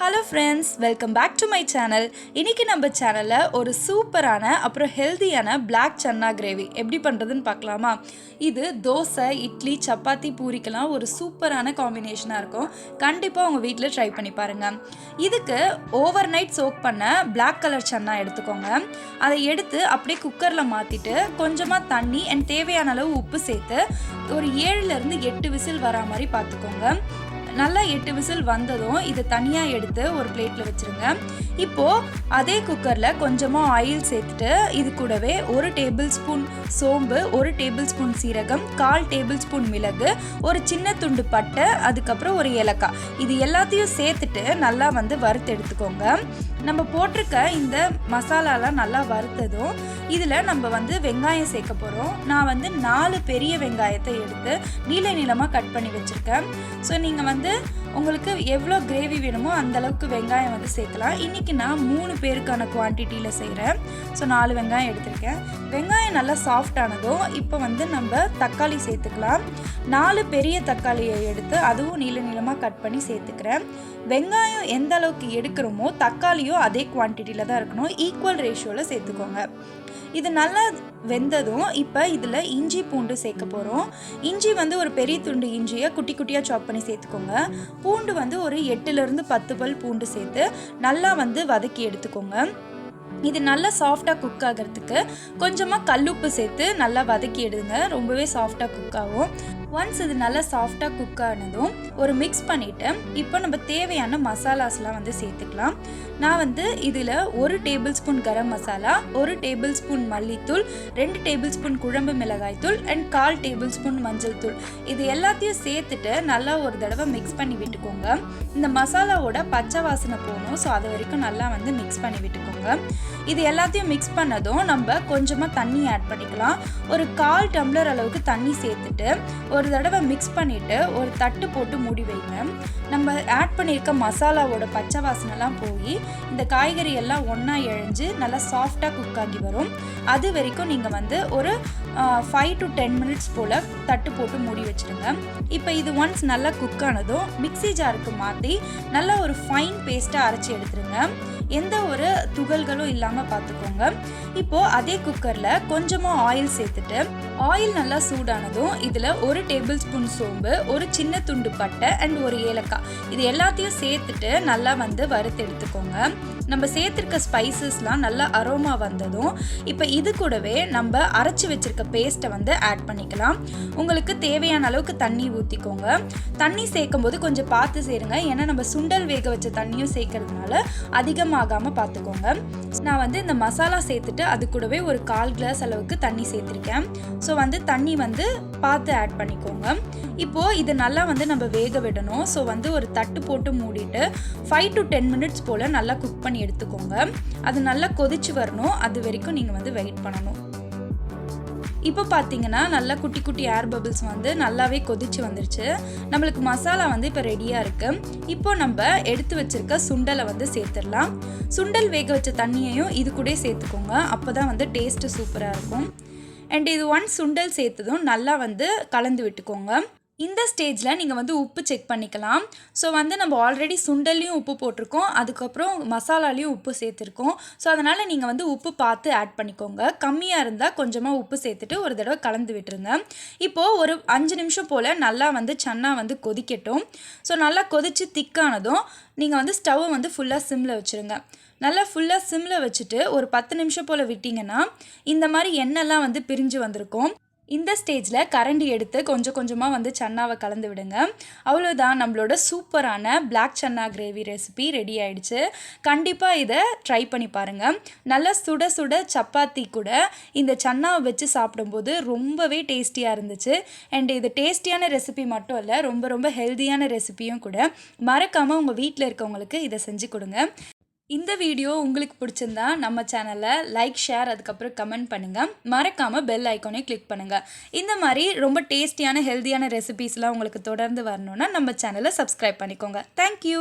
Hello friends welcome back to my channel இன்றைக்கி நம்ம சேனலில் ஒரு சூப்பரான அப்புறம் ஹெல்தியான பிளாக் சன்னா கிரேவி எப்படி பண்ணுறதுன்னு பார்க்கலாமா? இது தோசை இட்லி சப்பாத்தி பூரிக்கெல்லாம் ஒரு சூப்பரான காம்பினேஷனாக இருக்கும். கண்டிப்பாக உங்கள் வீட்டில் ட்ரை பண்ணி பாருங்கள் இதுக்கு ஓவர் நைட் சோக் பண்ண பிளாக் கலர் சன்னா எடுத்துக்கோங்க. அதை எடுத்து அப்படியே குக்கரில் மாற்றிட்டு கொஞ்சமாக தண்ணி அண்ட் தேவையான அளவு உப்பு சேர்த்து ஒரு ஏழுலேருந்து எட்டு விசில் வரா மாதிரி பார்த்துக்கோங்க. நல்லா எட்டு விசில் வந்ததும் இதை தனியாக எடுத்து ஒரு பிளேட்டில் வச்சுருங்க. இப்போது அதே குக்கரில் கொஞ்சமாக ஆயில் சேர்த்துட்டு இது கூடவே ஒரு டேபிள் ஸ்பூன் சோம்பு ஒரு டேபிள் ஸ்பூன் சீரகம் கால் டேபிள் ஸ்பூன் மிளகு ஒரு சின்ன துண்டு பட்டை அதுக்கப்புறம் ஒரு ஏலக்காய். இது எல்லாத்தையும் சேர்த்துட்டு நல்லா வந்து வறுத்து எடுத்துக்கோங்க நம்ம போட்டிருக்க இந்த மசாலாலாம் நல்லா வறுத்ததும் இதில் நம்ம வந்து வெங்காயம் சேர்க்க போகிறோம் நான் வந்து நாலு பெரிய வெங்காயத்தை எடுத்து நீல நீளமாக கட் பண்ணி வச்சுருக்கேன். ஸோ நீங்கள் வந்து 있는 உங்களுக்கு எவ்வளோ கிரேவி வேணுமோ அந்தளவுக்கு வெங்காயம் வந்து சேர்க்கலாம். இன்றைக்கி நான் மூணு பேருக்கான குவான்டிட்டியில் செய்கிறேன் ஸோ நாலு வெங்காயம் எடுத்திருக்கேன். வெங்காயம் நல்லா சாஃப்டானதும் இப்போ வந்து நம்ம தக்காளி சேர்த்துக்கலாம். நாலு பெரிய தக்காளியை எடுத்து அதுவும் நீள நீளமாக கட் பண்ணி சேர்த்துக்கிறேன். வெங்காயம் எந்த அளவுக்கு எடுக்கிறோமோ தக்காளியும் அதே குவான்டிட்டியில் தான் இருக்கணும். ஈக்குவல் ரேஷியோவில் சேர்த்துக்கோங்க. இது நல்லா வெந்ததும் இப்போ இதில் இஞ்சி பூண்டு சேர்க்க போகிறோம் இஞ்சி வந்து ஒரு பெரிய துண்டு இஞ்சியை குட்டி குட்டியாக சாப் பண்ணி சேர்த்துக்கோங்க. பூண்டு வந்து ஒரு எட்டுலேருந்து பத்து பல் பூண்டு சேர்த்து நல்லா வந்து வதக்கி எடுத்துக்கோங்க. இது நல்லா சாஃப்டாக குக் ஆகிறதுக்கு கொஞ்சமாக கல்லுப்பு சேர்த்து நல்லா வதக்கி எடுங்க. ரொம்பவே சாஃப்டாக குக் ஆகும். ஒன்ஸ் இது நல்லா சாஃப்டாக குக் ஆனதும் ஒரு மிக்ஸ் பண்ணிவிட்டு இப்போ நம்ம தேவையான மசாலாஸ்லாம் வந்து சேர்த்துக்கலாம். நான் வந்து இதில் ஒரு டேபிள் ஸ்பூன் கரம் மசாலா ஒரு டேபிள் ஸ்பூன் மல்லித்தூள் ரெண்டு டேபிள் ஸ்பூன் குழம்பு மிளகாய் தூள் அண்ட் கால் டேபிள் ஸ்பூன் மஞ்சள் தூள். இது எல்லாத்தையும் சேர்த்துட்டு நல்லா ஒரு தடவை மிக்ஸ் பண்ணி விட்டுக்கோங்க. இந்த மசாலாவோட பச்சை வாசனை போகணும். ஸோ அது வரைக்கும் நல்லா வந்து மிக்ஸ் பண்ணி விட்டுக்கோங்க. இது எல்லாத்தையும் மிக்ஸ் பண்ணதும் நம்ம கொஞ்சமாக தண்ணி ஆட் பண்ணிக்கலாம். ஒரு கால் டம்ளர் அளவுக்கு தண்ணி சேர்த்துட்டு ஒரு தடவை மிக்ஸ் பண்ணிவிட்டு ஒரு தட்டு போட்டு மூடி வைங்க. நம்ம ஆட் பண்ணியிருக்க மசாலாவோட பச்சை வாசனைலாம் போய் இந்த காய்கறி எல்லாம் ஒன்றா இழைஞ்சு நல்லா சாஃப்டாக குக் ஆகி வரும். அது வரைக்கும் நீங்கள் வந்து ஒரு ஃபைவ் டு டென் மினிட்ஸ் போல் தட்டு போட்டு மூடி வச்சுருங்க. இப்போ இது ஒன்ஸ் நல்லா குக் ஆனதும் மிக்சி ஜாருக்கு மாற்றி நல்லா ஒரு ஃபைன் பேஸ்ட்டாக அரைச்சி எடுத்துருங்க. எந்த ஒரு துகள்களும் இல்லாமல் பார்த்துக்கோங்க இப்போது அதே குக்கரில் கொஞ்சமாக ஆயில் சேர்த்துட்டு ஆயில் நல்லா சூடானதும் இதில் ஒரு டேபிள் ஸ்பூன் சோம்பு ஒரு சின்ன துண்டு பட்டை அண்ட் ஒரு ஏலக்காய். இது எல்லாத்தையும் சேர்த்துட்டு நல்லா வந்து வறுத்து எடுத்துக்கோங்க. நம்ம சேர்த்துருக்க ஸ்பைசஸ்லாம் நல்லா அரோமா வந்ததும் இப்போ இது கூடவே நம்ம அரைச்சி வச்சுருக்க பேஸ்ட்டை வந்து ஆட் பண்ணிக்கலாம். உங்களுக்கு தேவையான அளவுக்கு தண்ணி ஊற்றிக்கோங்க தண்ணி சேர்க்கும் போது கொஞ்சம் பார்த்து சேருங்க. ஏன்னா நம்ம சுண்டல் வேக வச்ச தண்ணியும் சேர்க்கறதுனால அதிகமாகாமல் பார்த்துக்கோங்க நான் வந்து இந்த மசாலா சேர்த்துட்டு அது கூடவே ஒரு கால் கிளாஸ் அளவுக்கு தண்ணி சேர்த்துருக்கேன். ஸோ வந்து தண்ணி வந்து பார்த்து ஆட் பண்ணிக்கோங்க. இப்போது இது நல்லா வந்து நம்ம வேக விடணும். ஸோ வந்து ஒரு தட்டு போட்டு மூடிட்டு ஃபைவ் டு டென் மினிட்ஸ் போல் நல்லா குக் பண்ணி எடுத்துக்கோங்க. அது நல்லா கொதிச்சு வரணும். அது வரைக்கும் நீங்கள் வந்து வெயிட் பண்ணணும். இப்போ பார்த்தீங்கன்னா நல்லா குட்டி குட்டி ஏர் பபிள்ஸ் வந்து நல்லாவே கொதிச்சு வந்துருச்சு. நம்மளுக்கு மசாலா வந்து இப்போ ரெடியாக இருக்குது இப்போ நம்ம எடுத்து வச்சிருக்க சுண்டலை வந்து சேர்த்துடலாம். சுண்டல் வேக வச்ச தண்ணியையும் இது கூட சேர்த்துக்கோங்க. அப்போ தான் வந்து டேஸ்ட்டு சூப்பராக இருக்கும். அண்ட் இது ஒன் சுண்டல் சேர்த்ததும் நல்லா வந்து கலந்து விட்டுக்கோங்க. இந்த ஸ்டேஜில் நீங்கள் வந்து உப்பு செக் பண்ணிக்கலாம். ஸோ வந்து நம்ம ஆல்ரெடி சுண்டல்லையும் உப்பு போட்டிருக்கோம். அதுக்கப்புறம் மசாலாலையும் உப்பு சேர்த்துருக்கோம். ஸோ அதனால் நீங்கள் வந்து உப்பு பார்த்து ஆட் பண்ணிக்கோங்க. கம்மியாக இருந்தால் கொஞ்சமாக உப்பு சேர்த்துட்டு ஒரு தடவை கலந்து விட்டுருங்க. இப்போது ஒரு அஞ்சு நிமிஷம் போல் நல்லா வந்து சன்னா வந்து கொதிக்கட்டும். ஸோ நல்லா கொதித்து திக்கானதும் நீங்கள் வந்து ஸ்டவ்வை வந்து ஃபுல்லாக சிம்மில் வச்சுருங்க. நல்லா ஃபுல்லாக சிம்மில் வச்சுட்டு ஒரு பத்து நிமிஷம் போல் விட்டிங்கன்னா இந்த மாதிரி எண்ணெய்லாம் வந்து பிரிஞ்சு வந்திருக்கும். இந்த ஸ்டேஜில் கரண்டி எடுத்து கொஞ்சம் கொஞ்சமாக வந்து சன்னாவை கலந்து விடுங்க. அவ்வளோதான் நம்மளோட சூப்பரான black chana gravy recipe ready ஆயிடுச்சு. கண்டிப்பாக இதை ட்ரை பண்ணி பாருங்கள் நல்லா சுட சுட சப்பாத்தி கூட இந்த சன்னாவை வச்சு சாப்பிடும்போது ரொம்பவே டேஸ்டியாக இருந்துச்சு. அண்ட் இது டேஸ்டியான ரெசிபி மட்டும் இல்லை ரொம்ப ரொம்ப ஹெல்த்தியான ரெசிபியும் கூட. மறக்காமல் உங்கள் வீட்டில் இருக்கவங்களுக்கு இதை செஞ்சு கொடுங்க. இந்த வீடியோ உங்களுக்கு பிடிச்சிருந்தா நம்ம சேனலை லைக் ஷேர் அதுக்கப்புறம் கமெண்ட் பண்ணுங்கள் மறக்காமல் பெல் ஐக்கானே கிளிக் பண்ணுங்கள் இந்த மாதிரி ரொம்ப டேஸ்டியான ஹெல்த்தியான ரெசிபீஸ்லாம் உங்களுக்கு தொடர்ந்து வரணுன்னா நம்ம சேனலை சப்ஸ்கிரைப் பண்ணிக்கோங்க. தேங்க்யூ